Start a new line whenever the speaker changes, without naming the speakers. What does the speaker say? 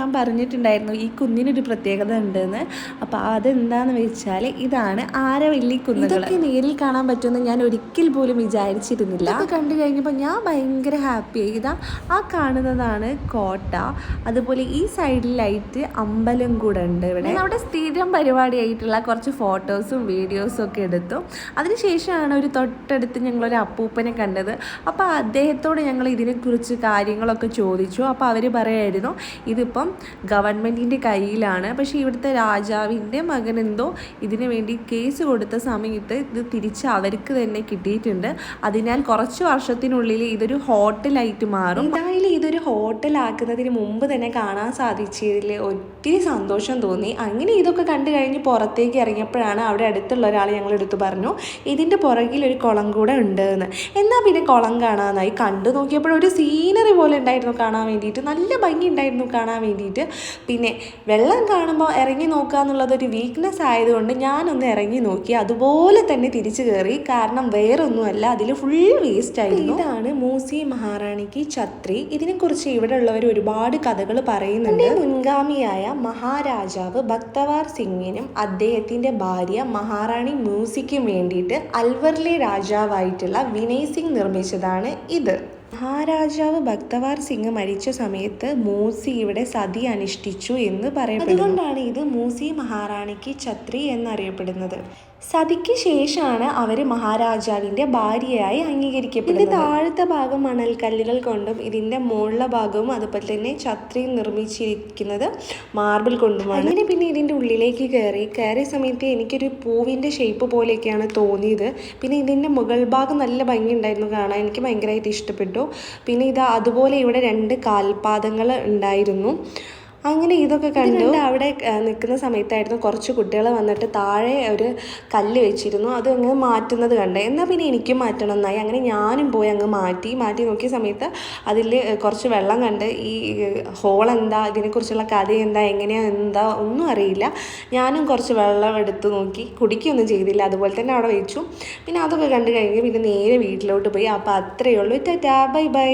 ഞാൻ പറഞ്ഞിട്ടുണ്ടായിരുന്നു ഈ കുന്നിനൊരു പ്രത്യേകത ഉണ്ടെന്ന്. അപ്പോൾ അതെന്താന്ന് വെച്ചാൽ ഇതാണ് ആരവല്ലി കുന്നുകൾ ഇതൊക്കെ നേരിൽ കാണാൻ പറ്റുമെന്ന് ഞാൻ ഒരിക്കൽ പോലും വിചാരിച്ചിരുന്നില്ല. അത് കണ്ടു കഴിഞ്ഞപ്പോൾ ഞാൻ ഭയങ്കര ഹാപ്പി ഇതാ ആ കാണുന്നതാണ് കോട്ട. അതുപോലെ ഈ സൈഡിലായിട്ട് അമ്പലം കൂടെ ഉണ്ട് ഇവിടെ. അവിടെ സ്ഥിരം പരിപാടിയായിട്ടുള്ള കുറച്ച് ഫോട്ടോസും വീഡിയോസും ഒക്കെ എടുത്തു. അതിനുശേഷമാണ് ഒരു തൊട്ടടുത്ത് ഞങ്ങളൊരു അപ്പൂപ്പനെ കണ്ടത്. അപ്പോൾ അദ്ദേഹത്തോട് ഞങ്ങൾ ഇതിനെക്കുറിച്ച് കാര്യങ്ങളൊക്കെ ചോദിച്ചു. അപ്പോൾ അവർ പറയായിരുന്നു ഇതിപ്പം ഗവൺമെന്റിന്റെ കയ്യിലാണ്. പക്ഷേ ഇവിടുത്തെ രാജാവിന്റെ മകൻ എന്തോ ഇതിനു വേണ്ടി കേസ് കൊടുത്ത സമയത്ത് ഇത് തിരിച്ച് അവർക്ക് തന്നെ കിട്ടിയിട്ടുണ്ട്. അതിനാൽ കുറച്ച് വർഷത്തിനുള്ളിൽ ഇതൊരു ഹോട്ടലായിട്ട് മാറും. എന്തായാലും ഇതൊരു ഹോട്ടലാക്കുന്നതിന് മുമ്പ് തന്നെ കാണാൻ സാധിച്ചതിൽ ഒത്തിരി സന്തോഷം തോന്നി. അങ്ങനെ ഇതൊക്കെ കണ്ടു കഴിഞ്ഞ് പുറത്തേക്ക് ഇറങ്ങിയപ്പോഴാണ് അവിടെ അടുത്തുള്ള ഒരാൾ ഞങ്ങൾ എടുത്തു പറഞ്ഞു ഇതിന്റെ പുറകിൽ ഒരു കുളം കൂടെ ഉണ്ട് എന്ന് എന്നാൽ പിന്നെ കുളം കാണാനായി. കണ്ടു നോക്കിയപ്പോഴൊരു സീനറി പോലെ ഉണ്ടായിരുന്നു കാണാൻ വേണ്ടിയിട്ട്. നല്ല ഭംഗി ഉണ്ടായിരുന്നു കാണാൻ വേണ്ടിയിട്ട്. പിന്നെ വെള്ളം കാണുമ്പോൾ ഇറങ്ങി നോക്കുക എന്നുള്ളതൊരു വീക്ക്നെസ് ആയതുകൊണ്ട് ഞാനൊന്ന് ഇറങ്ങി നോക്കി. അതുപോലെ തന്നെ തിരിച്ചു കയറി കാരണം വേറൊന്നുമല്ല അതിൽ ഫുൾ വേസ്റ്റ് ആയിരുന്നു. ഇതാണ് മൂസി മഹാറാണിക്ക് ഛത്രി. ഇതിനെക്കുറിച്ച് ഇവിടെ ഉള്ളവർ ഒരുപാട് കഥകൾ പറയുന്നുണ്ട്. മുൻഗാമിയായ മഹാരാജാവ് ഭക്തവാർ സിംഗിനും അദ്ദേഹത്തിന്റെ ഭാര്യ മഹാറാണി മൂസിക്കും വേണ്ടിയിട്ട് അൽവർലി രാജാവായിട്ടുള്ള വിനയ് സിംഗ് നിർമ്മിച്ചതാണ് ഇത്. മഹാരാജാവ് ഭക്തവാർ സിംഗ് മരിച്ച സമയത്ത് മൂസി ഇവിടെ സതി അനുഷ്ഠിച്ചു എന്ന് പറയപ്പെടുന്നു. അതുകൊണ്ടാണ് ഇത് മൂസി മഹാറാണിക്ക് ഛത്രി എന്നറിയപ്പെടുന്നത്. സതിക്ക് ശേഷമാണ് അവർ മഹാരാജാവിന്റെ ഭാര്യയായി അംഗീകരിക്കപ്പെടുന്നത്. ഇതിന്റെ താഴത്തെ ഭാഗം മണൽക്കല്ലുകൾ കൊണ്ടും ഇതിന്റെ മുകളിലെ ഭാഗവും അതുപോലെ തന്നെ ഛത്രിയും നിർമ്മിച്ചിരിക്കുന്നത് മാർബിൾ കൊണ്ടുമാണ്. അങ്ങനെ പിന്നെ ഇതിന്റെ ഉള്ളിലേക്ക് കയറി കയറിയ സമയത്ത് എനിക്കൊരു പൂവിന്റെ ഷേപ്പ് പോലെയൊക്കെയാണ് തോന്നിയത്. പിന്നെ ഇതിന്റെ മുകൾ ഭാഗം നല്ല ഭംഗിയുണ്ടായിരുന്നു കാണാൻ എനിക്ക് ഭയങ്കരമായിട്ട് ഇഷ്ടപ്പെട്ടു. പിന്നെ ഇത് അതുപോലെ ഇവിടെ രണ്ട് കാൽപാദങ്ങൾ ഉണ്ടായിരുന്നു. അങ്ങനെ ഇതൊക്കെ കണ്ടു. അവിടെ നിൽക്കുന്ന സമയത്തായിരുന്നു കുറച്ച് കുട്ടികൾ വന്നിട്ട് താഴെ ഒരു കല്ല് വെച്ചിരുന്നു. അത് അങ്ങ് മാറ്റുന്നത് കണ്ടേ. എന്നാൽ പിന്നെ എനിക്കും മാറ്റണം എന്നായി. അങ്ങനെ ഞാനും പോയി അങ്ങ് മാറ്റി. മാറ്റി നോക്കിയ സമയത്ത് അതിൽ കുറച്ച് വെള്ളം കണ്ട്. ഈ ഹോൾ എന്താ ഇതിനെക്കുറിച്ചുള്ള കഥ എന്താ? എങ്ങനെയാ? എന്താ? ഒന്നും അറിയില്ല. ഞാനും കുറച്ച് വെള്ളം എടുത്ത് നോക്കി. കുടിക്കുകയൊന്നും ചെയ്തില്ല. അതുപോലെ തന്നെ അവിടെ വെച്ചു. പിന്നെ അതൊക്കെ കണ്ടു കഴിഞ്ഞ് പിന്നെ നേരെ വീട്ടിലോട്ട് പോയി. അപ്പോൾ അത്രയേ ഉള്ളൂ. ടാറ്റാ. Bye bye.